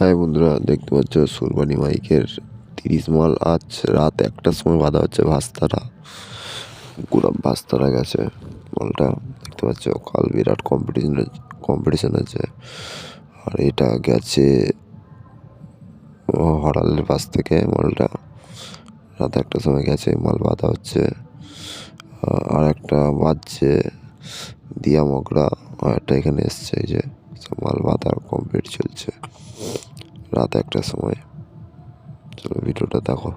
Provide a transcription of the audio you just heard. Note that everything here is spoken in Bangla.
হাই বন্ধুরা, দেখতে পাচ্ছ সুরবানি মাইকের তিরিশ মাল। আজ রাত একটার সময় বাঁধা হচ্ছে ভাস্তারা। পুরো ভাস্তারা গেছে মালটা। দেখতে পাচ্ছ, কাল বিরাট কম্পিটিশন কম্পিটিশন আছে। আর এটা গেছে হরালের পাশ থেকে মালটা। রাত একটার সময় গেছে, মাল বাঁধা হচ্ছে। আর একটা বাজছে দিয়া মগরা। আর একটা এখানে এসছে, এই যে, মাল বাঁধার কমপ্লিট চলছে। রাত একটার সময়। চলো ভিডিওটা দেখো।